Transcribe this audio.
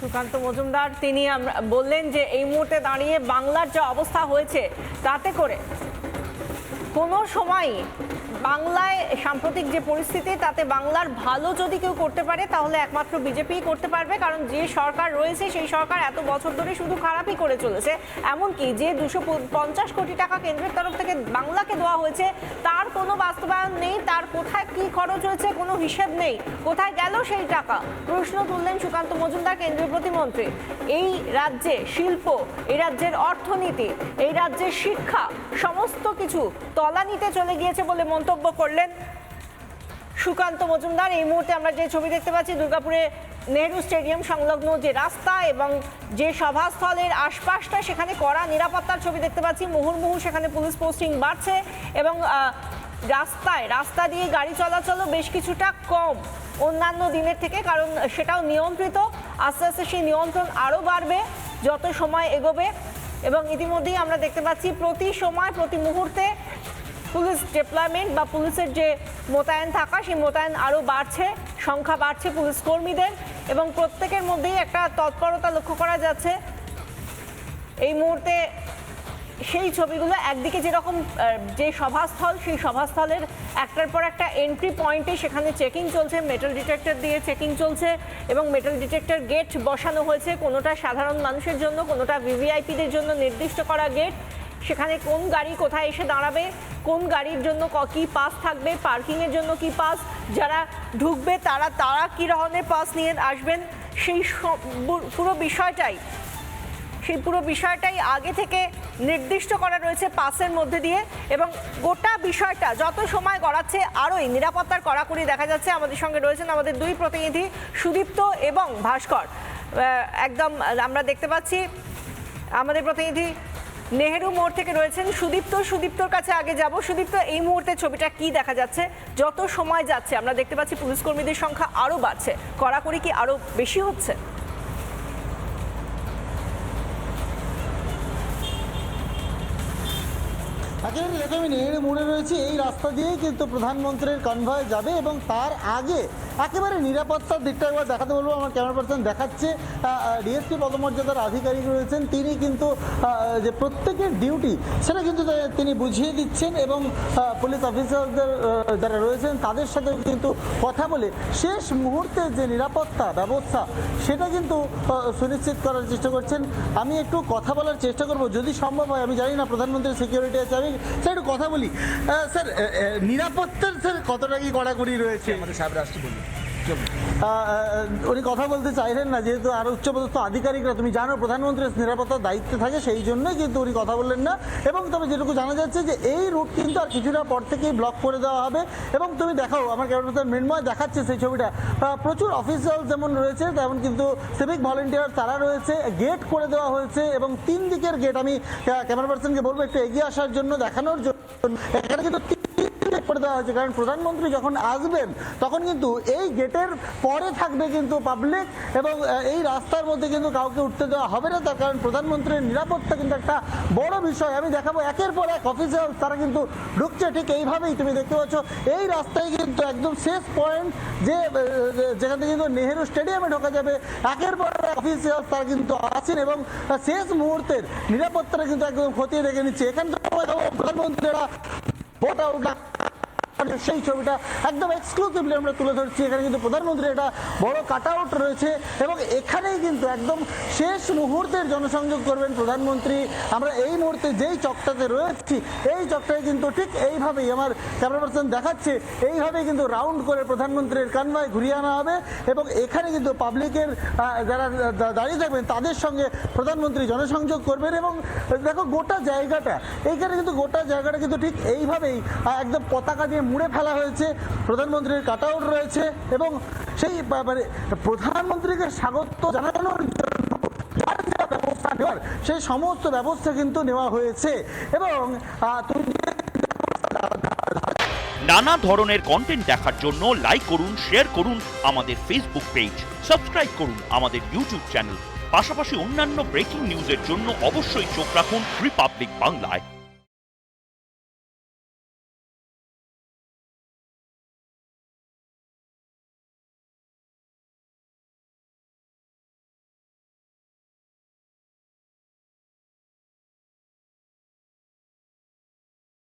সুকান্ত মজুমদার, তিনি বললেন যে এই মুহূর্তে দাঁড়িয়ে বাংলার যে অবস্থা হয়েছে, তাতে করে কোনো সময় বাংলায় সাম্প্রতিক যে পরিস্থিতি, তাতে বাংলার ভালো যদি কেউ করতে পারে, তাহলে একমাত্র বিজেপি করতে পারবে। কারণ যে সরকার রয়েছে, সেই সরকার এত বছর ধরে শুধু খারাপই করে চলেছে। এমনকি যে দুশো পঞ্চাশ কোটি টাকা কেন্দ্রের তরফ থেকে বাংলাকে দেওয়া হয়েছে, তার কোনো বাস্তবায়ন নেই, তার কোথায় কি খরচ হয়েছে, কোনো হিসেব নেই। কোথায় গেল সেই টাকা? প্রশ্ন তুললেন সুকান্ত মজুমদার, কেন্দ্রীয় প্রতিমন্ত্রী। এই রাজ্যে শিল্প, এই রাজ্যের অর্থনীতি, এই রাজ্যের শিক্ষা, সমস্ত কিছু তলানিতে চলে গিয়েছে বলে মন্তব্য করলেন সুকান্ত মজুমদার। এই মুহূর্তে আমরা যে ছবি দেখতে পাচ্ছি, দুর্গাপুরে নেহরু স্টেডিয়াম সংলগ্ন যে রাস্তা এবং যে সভাস্থলের আশপাশটা, সেখানে কড়া নিরাপত্তার ছবি দেখতে পাচ্ছি। মুহুর্মুহু সেখানে পুলিশ পোস্টিং বাড়ছে এবং রাস্তায়, রাস্তা দিয়ে গাড়ি চলাচলও বেশ কিছুটা কম অন্যান্য দিনের থেকে, কারণ সেটাও নিয়ন্ত্রিত। আস্তে আস্তে সেই নিয়ন্ত্রণ আরও বাড়বে, যত সময় এগোবে। এবং ইতিমধ্যেই আমরা দেখতে পাচ্ছি, প্রতি সময়, প্রতি মুহূর্তে পুলিশ ডিপ্লয়মেন্ট বা পুলিশের যে মোতায়েন থাকা, সেই মোতায়েন আরও বাড়ছে, সংখ্যা বাড়ছে পুলিশ কর্মীদের এবং প্রত্যেকের মধ্যেই একটা তৎপরতা লক্ষ্য করা যাচ্ছে। এই মুহূর্তে সেই ছবিগুলো একদিকে যেরকম যে সভাস্থল, সেই সভাস্থলের একটার পর একটা এন্ট্রি পয়েন্টে সেখানে চেকিং চলছে মেটাল ডিটেক্টর দিয়ে চেকিং চলছে এবং মেটাল ডিটেক্টর গেট বসানো হয়েছে। কোনোটা সাধারণ মানুষের জন্য, কোনোটা ভিভিআইপিদের জন্য নির্দিষ্ট করা গেট সেখানে কোন গাড়ি কোথায় এসে দাঁড়াবে কোন গাড়ির জন্য ক- পাস থাকবে, পার্কিংয়ের জন্য কি পাস, যারা ঢুকবে তারা তারা কী ধরনের পাস নিয়ে আসবেন? সেই পুরো বিষয়টাই, সেই পুরো বিষয়টাই আগে থেকে নির্দিষ্ট করা রয়েছে পাসের মধ্যে দিয়ে এবং গোটা বিষয়টা যত সময় গড়াচ্ছে আরোই নিরাপত্তার কড়াকড়ি দেখা যাচ্ছে। আমাদের সঙ্গে রয়েছেন আমাদের দুই প্রতিনিধি সুদীপ্ত এবং ভাস্কর। একদম আমরা দেখতে পাচ্ছি, আমাদের প্রতিনিধি নেহেরু মোড় থেকে রয়েছেন সুদীপ্ত। সুদীপ্তর কাছে আগে যাব। সুদীপ্ত, এই মুহূর্তে ছবিটা কি দেখা যাচ্ছে? যত সময় যাচ্ছে, আমরা দেখতে পাচ্ছি পুলিশ কর্মীদের সংখ্যা আরও বাড়ছে। কড়াকড়ি কি আরও বেশি হচ্ছে? একেবারে দেখো আমি নেহেরু মোড়ে রয়েছে। এই রাস্তা দিয়েই কিন্তু প্রধানমন্ত্রীর কনভয় যাবে এবং তার আগে একেবারে নিরাপত্তার দিকটা একবার দেখাতে বলব। আমার ক্যামেরা পার্সন দেখাচ্ছে। ডিএসপি পদমর্যাদার আধিকারিক রয়েছেন। তিনি কিন্তু যে প্রত্যেকের ডিউটি সেটা কিন্তু তিনি বুঝিয়ে দিচ্ছেন এবং পুলিশ অফিসারদের যারা রয়েছেন তাদের সাথে কিন্তু কথা বলে শেষ মুহূর্তে যে নিরাপত্তা ব্যবস্থা সেটা কিন্তু সুনিশ্চিত করার চেষ্টা করছেন। আমি একটু কথা বলার চেষ্টা করব। যদি সম্ভব হয় আমি জানি না প্রধানমন্ত্রীর সিকিউরিটি আছে আমি স্যার একটু কথা বলি। স্যার নিরাপত্তার স্যার কতটা কি কড়াকড়ি রয়েছে? আমাদের সাহেব রাষ্ট্র বলুন আহ, আহ, উনি কথা বলতে চাইলেন না, যেহেতু আরও উচ্চপদস্থ আধিকারিকরা, তুমি জানো, প্রধানমন্ত্রীর নিরাপত্তার দায়িত্বে থাকে, সেই জন্যই কিন্তু উনি কথা বললেন না। এবং তবে যেটুকু জানা যাচ্ছে যে এই রুট কিন্তু আর কিছুটা পর থেকেই ব্লক করে দেওয়া হবে। এবং তুমি দেখাও, আমার ক্যামেরা মৃন্ময় দেখাচ্ছে সেই ছবিটা। প্রচুর অফিসিয়াল যেমন রয়েছে, তেমন কিন্তু সিভিক ভলেন্টিয়ার তারা রয়েছে। গেট করে দেওয়া হয়েছে এবং তিন দিকের গেট আমি ক্যামেরা পার্সনকে বলব, একটু এগিয়ে আসার জন্য দেখানোর জন্য। এখানে কিন্তু করে দেওয়া হয়েছে। কারণ প্রধানমন্ত্রী যখন আসবেন, তখন কিন্তু এই গেটের পরে থাকবে কিন্তু পাবলিক এবং এই রাস্তার মধ্যে কিন্তু কাউকে উঠতে দেওয়া হবে না। তার কারণ প্রধানমন্ত্রীর নিরাপত্তা কিন্তু একটা বড় বিষয়। আমি দেখাবো একের পর এক অফিসিয়াল তারা কিন্তু ঢুকছে। ঠিক এইভাবেই তুমি দেখতে পাচ্ছ, এই রাস্তায় কিন্তু একদম শেষ পয়েন্ট যে যেখান কিন্তু নেহেরু স্টেডিয়ামে ঢোকা যাবে, একের পর অফিসিয়াল তারা কিন্তু আছেন এবং শেষ মুহূর্তের নিরাপত্তাটা কিন্তু একদম খতিয়ে দেখে নিচ্ছে। এখান থেকে প্রধানমন্ত্রীরা ভোট আউট সেই ছবিটা একদম এক্সক্লুসিভলি আমরা তুলে ধরছি। এখানে কিন্তু প্রধানমন্ত্রী একটা বড় কাট আউট রয়েছে এবং এখানেই কিন্তু একদম শেষ মুহূর্তের জনসংযোগ করবেন প্রধানমন্ত্রী। আমরা এই মুহূর্তে যেই চকটাতে রয়েছি, এই চকটায় কিন্তু ঠিক এইভাবেই আমার ক্যামেরা পার্সন দেখাচ্ছে, এইভাবেই কিন্তু রাউন্ড করে প্রধানমন্ত্রীর কানভায় ঘুরিয়ে আনা হবে এবং এখানে কিন্তু পাবলিকের যারা দাঁড়িয়ে থাকবেন তাদের সঙ্গে প্রধানমন্ত্রী জনসংযোগ করবেন এবং দেখো গোটা জায়গাটা এইখানে কিন্তু গোটা জায়গাটা কিন্তু ঠিক এইভাবেই একদম পতাকা দিয়ে মুড়ে ফেলা হয়েছে, প্রধানমন্ত্রীর কাট আউট রয়েছে এবং সেই মানে প্রধানমন্ত্রীকে স্বাগত জানানোর জন্য যা ব্যবস্থা নেওয়ার, সেই সমস্ত ব্যবস্থা কিন্তু নেওয়া হয়েছে। এবং নানা ধরনের কন্টেন্ট দেখার জন্য লাইক করুন শেয়ার করুন আমাদের ফেসবুক পেজ সাবস্ক্রাইব করুন আমাদের ইউটিউব চ্যানেল পাশাপাশি অন্যান্য ব্রেকিং নিউজের জন্য অবশ্যই চোখ রাখুন রিপাবলিক বাংলায়